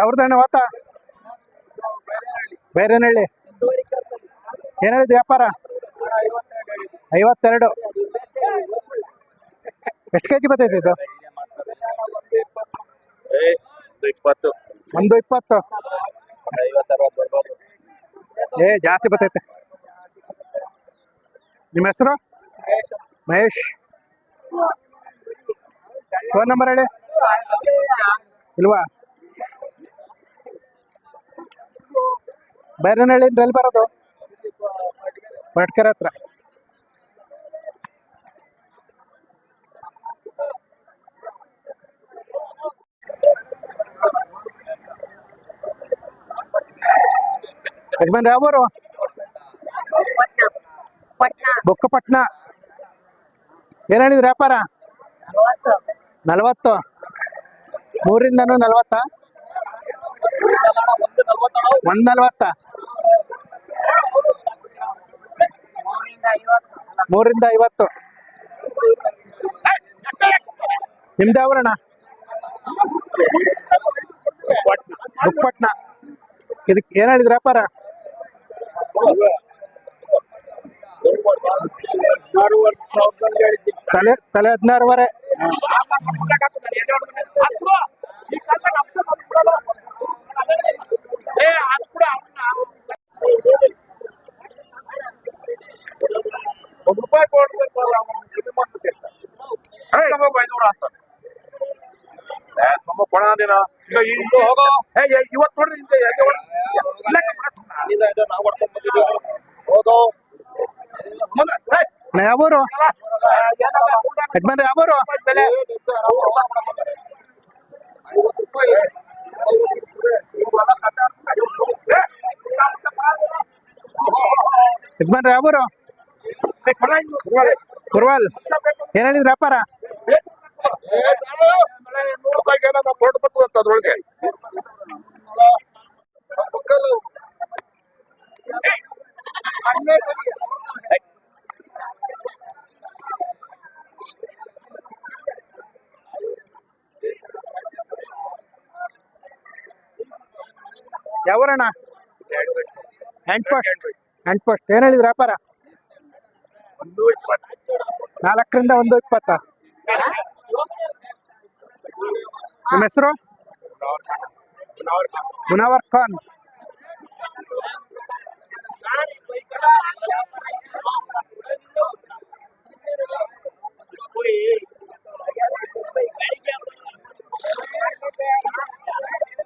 ಯಾವ್ದಣ್ಣ ವಾತ ಬೈರನಹಳ್ಳಿ. ಏನ್ ಹೇಳಿದ್ರಿ ವ್ಯಾಪಾರ? ಐವತ್ತೆರಡು. ಎಷ್ಟು ಕೆ ಜಿ ಬರ್ತೈತೆ ಇದು? ಇಪ್ಪತ್ತು. ಒಂದು ಇಪ್ಪತ್ತು. ಏ ಜಾಸ್ತಿ ಬರ್ತೈತೆ. ನಿಮ್ಮ ಹೆಸರು? ಮಹೇಶ್. ಫೋನ್ ನಂಬರ್ ಹೇಳಿ. ಇಲ್ವಾ? ಬೇರೆನಹಳ್ಳಿ ಎಲ್ಲಿ ಬರೋದು? ಭಟ್ಕರೆ ಹತ್ರ. ಯಜಮಾನ್ರಿ ಯಾವೂರು ಬೊಕ್ಕಪಟ್ಟಣ ಏನ್ ಹೇಳಿದ್ರಿ ವ್ಯಾಪಾರ? ನಲವತ್ತು. ಮೂರಿಂದನೂ ನಲವತ್ತ? ಒಂದ್ ನಲವತ್ತ? ಮೂರಿಂದ ಐವತ್ತು ನಿಮ್ದು ಯಾವೂರಣ್ಣ ಬುಕ್ಪಟ್ನ ಇದಕ್ಕೆ ಏನ್ ಹೇಳಿದ್ರ ವ್ಯಾಪಾರ ತಲೆ ತಲೆ ಹದಿನಾರುವರೆ. ಏ ಏ, ಇವತ್ತು ನೋಡ್ರಿ ಕಣಪ್ಪ. ನಾವು ಹೊಡ್ಕೊಂಡ್ ಬಂದಿದ್ದೀವಿ. ಹೋಗೋ. ಯಾವೂರು? ಯಜಮಾನ್ರಿ ಯಾವೂರು? ಯಜಮಾನ್ರಿ ಯಾವೂರು. ಕುರ್ವಾಲ್. ಏನ್ ಹೇಳಿದ್ರಿ ವ್ಯಾಪಾರ? ಅದ್ರೊಳಗೆ ಯಾವೂರಣ್ಣ ಹ್ಯಾಂಡ್ ಪೋಸ್ಟ್ ಹ್ಯಾಂಡ್ ಪೋಸ್ಟ್ ಏನ್ ಹೇಳಿದ್ರಿ ವ್ಯಾಪಾರ? ನಾಲ್ಕರಿಂದ ಒಂದು ಇಪ್ಪತ್ತ? ನಿಮ್ಮ ಹೆಸರು? ಮುನಾವರ್ ಖಾನ್.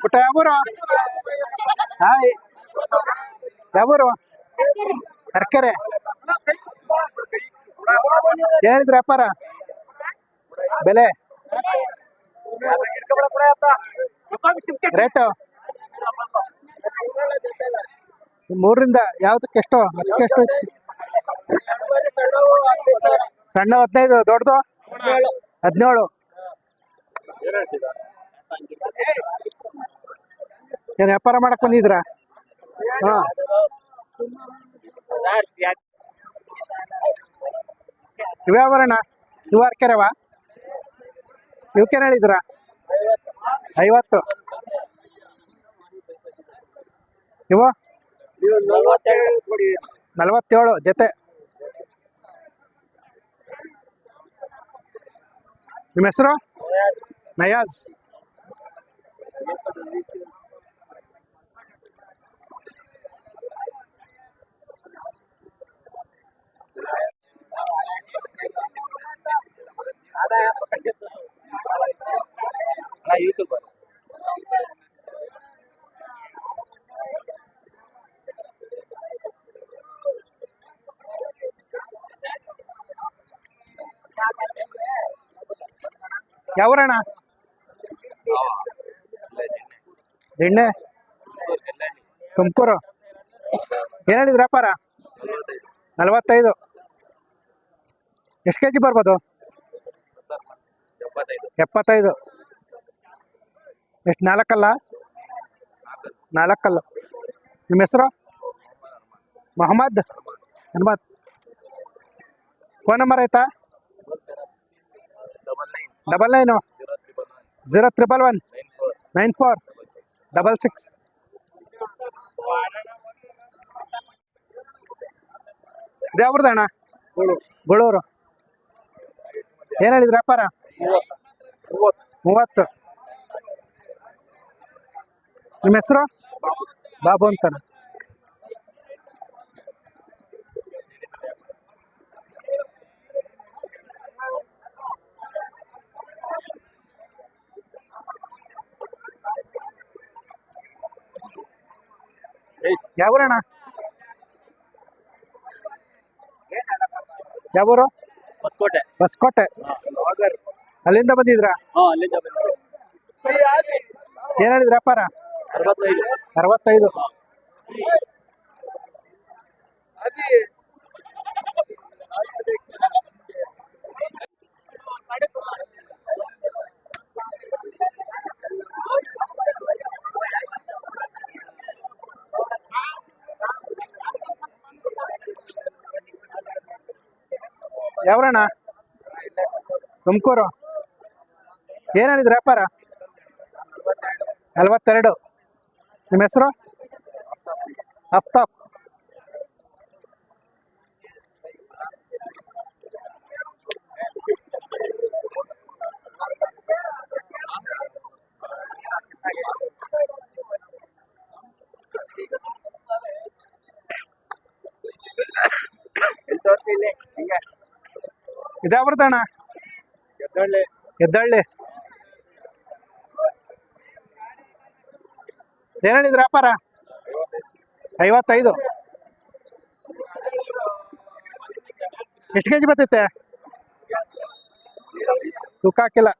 ಪುಟ್ಟ ಯಾವೂರು? ಹಾಯ್. ಯಾವೂರು? ಅರ್ಕೆರೆ ಹೇಳಿದ್ರಿ ವ್ಯಾಪಾರ ಬೆಲೆ? ರೇಟು? ಮೂರರಿಂದ, ಯಾವ್ದಕ್ಕೆ ಎಷ್ಟು? ಅದಕ್ಕೆ ಎಷ್ಟು? ಸಣ್ಣ ಹದಿನೈದು, ದೊಡ್ಡದು? ಹದಿನೇಳು. ಏನ್ ವ್ಯಾಪಾರ ಮಾಡಕ್ ಬಂದಿದ್ರಾ ಹಾ. ಇವ ಯಾವರಣ್ಣ ಇವ ಅರ್ಕೆರವ ಇವಕ್ಕೇನು ಹೇಳಿದ್ರ? ಐವತ್ತು. ಇವು? ನಲವತ್ತೇಳು ಜೊತೆ. ನಿಮ್ಮ ಹೆಸರು? ನಯಾಜ್. ಯಾವರಣ್ಣ? ಎಣ್ಣೆ? ತುಮಕೂರು. ಏನು ಹೇಳಿದ್ರಿ ವ್ಯಾಪಾರ? ನಲವತ್ತೈದು. ಎಷ್ಟು ಕೆ ಜಿ ಬರ್ಬೋದು? ಎಪ್ಪತ್ತೈದು ಎಪ್ಪತ್ತೈದು. ಎಷ್ಟು, ನಾಲ್ಕಲ್ಲ? ನಾಲ್ಕಲ್ಲ. ನಿಮ್ಮ ಹೆಸರು? ಮೊಹಮ್ಮದ್. ಹನುಮತ್. ಫೋನ್ ನಂಬರ್ ಆಯ್ತಾ? Double nine zero triple one nine four double six ದೇವ್ರದ ಅಣ್ಣ? ಗುಳೂರು ಏನು ಹೇಳಿದ್ರಿ ವ್ಯಾಪಾರ ಮೂವತ್ತು. ನಿಮ್ಮ ಹೆಸರು? ಬಾಬು ಅಂತಾನೆ ಯಾವೂರಣ್ಣ? ಯಾವೂರು? ಹೊಸಕೋಟೆ. ಹೊಸಕೋಟೆ. ಅಲ್ಲಿಂದ ಬಂದಿದ್ರಾ ಅಲ್ಲಿಂದ ಬಂದು ಏನ್ ಹೇಳಿದ್ರಿ ವ್ಯಾಪಾರ ಅರವತ್ತೈದು. ಅರವತ್ತೈದು. ಯಾವ್ರಣ್ಣ? ತುಮಕೂರು. ಏನಾಗಿದ್ರೆ ವ್ಯಾಪಾರ? ನಲ್ವತ್ತೆರಡು. ನಿಮ್ಮ ಹೆಸರು? ಅಫ್ತಾಬ್. ಇದ್ಯಾವ್ರದಣ್ಣ ಎದ್ದಳ್ಳಿ. ಏನ್ ಹೇಳಿದ್ರ ವ್ಯಾಪಾರ? ಐವತ್ತೈದು. ಎಷ್ಟು ಕೆಜಿ ಬರ್ತೈತೆ? ತೂಕ ಹಾಕಿಲ್ಲ.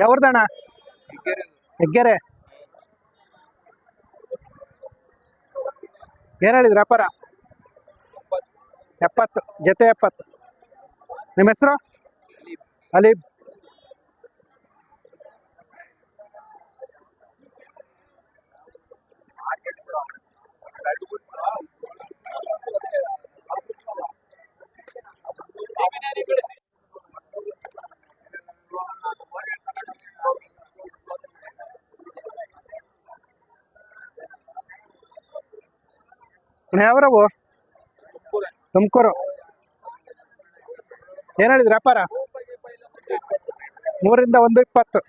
ಯಾವ್ರದಣ್ಣ ಹೆಗ್ಗೆರೆ. ಏನ್ ಹೇಳಿದ್ರಿ ಅಪ್ಪರ? ಎಪ್ಪತ್ತು. ಜೊತೆ ಎಪ್ಪತ್ತು. ನಿಮ್ಮ ಹೆಸರು? ಅಲೀಬ್. ಯಾವ್ರವು ತುಮಕೂರು. ಏನ್ ಹೇಳಿದ್ರೆ ವ್ಯಾಪಾರ? ಮೂರಿಂದ ಒಂದು ಇಪ್ಪತ್ತು.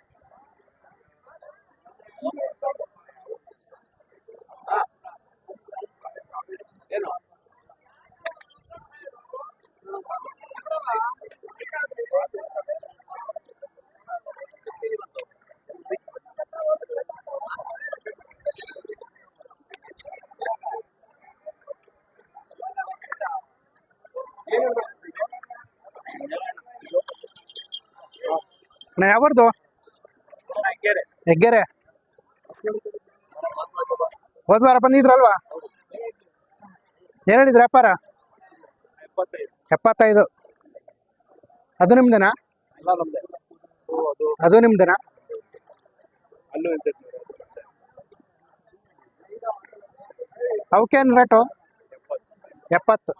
ಅಣ್ಣ ಯಾವ್ದು ಹೆಗ್ಗೆರೆ. ಹೋದ್ವಾರ ಬಂದಿದ್ರಲ್ವಾ? ಏನ್ ಹೇಳಿದ್ರಿ ವ್ಯಾಪಾರ? ಎಪ್ಪತ್ತೈದು. ಅದು ನಿಮ್ದೇನಾ? ಅದು ನಿಮ್ದೇನಾ? ಅವಕ್ಕೇನು ರೇಟು ಎಪ್ಪತ್ತು.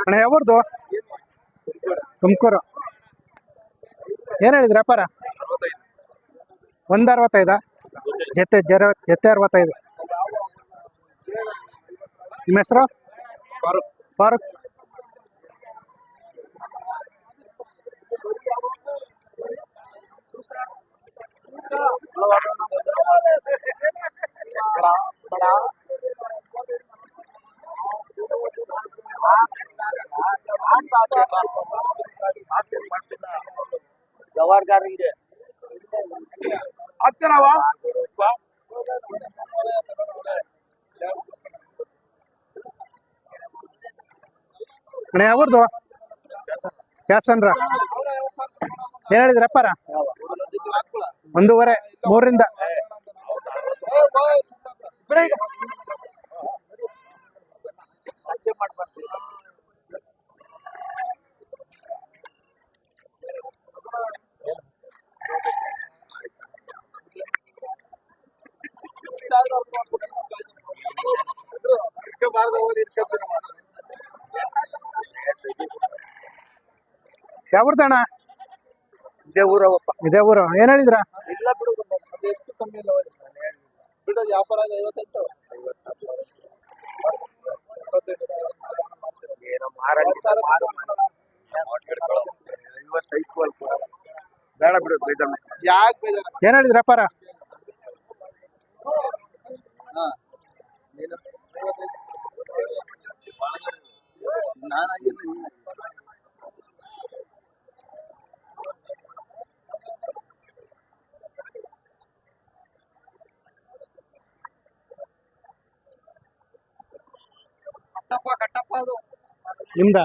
ಅಣ್ಣ ಯಾವ್ದು ತುಮಕೂರು. ಏನು ಹೇಳಿದ್ರಿ ವ್ಯಾಪಾರ? ಒಂದು ಅರವತ್ತೈದಾ? ಜೊತೆ ಜರ ಜೊತೆ ಅರವತ್ತೈದು. ನಿಮ್ಮ ಹೆಸರು ಫಾರೂಕ್ ಜವಾರ್ಗಾರ ಇದೆ ಹತ್ತಿರವ ಅಣ್ಣ ಯಾವ್ದು ಕ್ಯಾಸನ್ರ ಏನ್ ಹೇಳಿದ್ರಿ ಅಪ್ಪಾರ? ಒಂದೂವರೆ ಮೂರರಿಂದ. ಯಾವ್ದು ಅಣ್ಣ? ಇದೇ ಊರವಪ್ಪ ಇದೇ ಊರು. ಏನ್ ಹೇಳಿದ್ರ? ಇಲ್ಲ ಬಿಡು ಅದು ಎಷ್ಟು ಕಮ್ಮಿ ಇಲ್ಲ ಬಿಡು ವ್ಯಾಪಾರ ಆಗ ಐವತ್ತೈದು ಏನೋ ಬೇಡ ಬಿಡು ಬೇಜಾರು. ಯಾಕೆ ಬೇಜಾರು? ಏನ್ ಹೇಳಿದ್ರ ಅಪ್ಪಾರ ನೀನು? ನಾನಾಗಿಲ್ಲ ನಿಮ್ದ?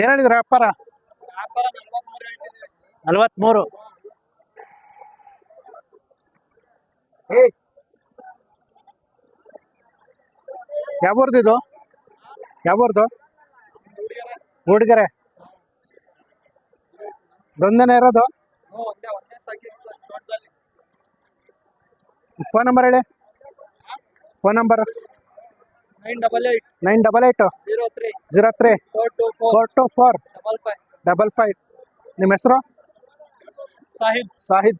ಏನ್ ಹೇಳಿದ್ರ ಅಪ್ಪಾರ? ನಲ್ವತ್ಮೂರು. ಯಾವ್ದು ಇದು? ಯಾವೂರ್ದು ಹುಡುಗರೆ ದೊಂದನೇ ಇರೋದು ಹ್ಞೂ ಒಂದೇ ಒಂದೇ ಸಾಕಿತ್ತು ದೊಡ್ಡದಲ್ಲಿ ಫೋನ್ ನಂಬರ್ ಹೇಳಿ. Phone number nine double eight nine double eight zero three zero three four two four two four double five double five ನಿಮ್ಮ ಹೆಸರು? ಸಾಹಿಬ್. ಸಾಹಿದ್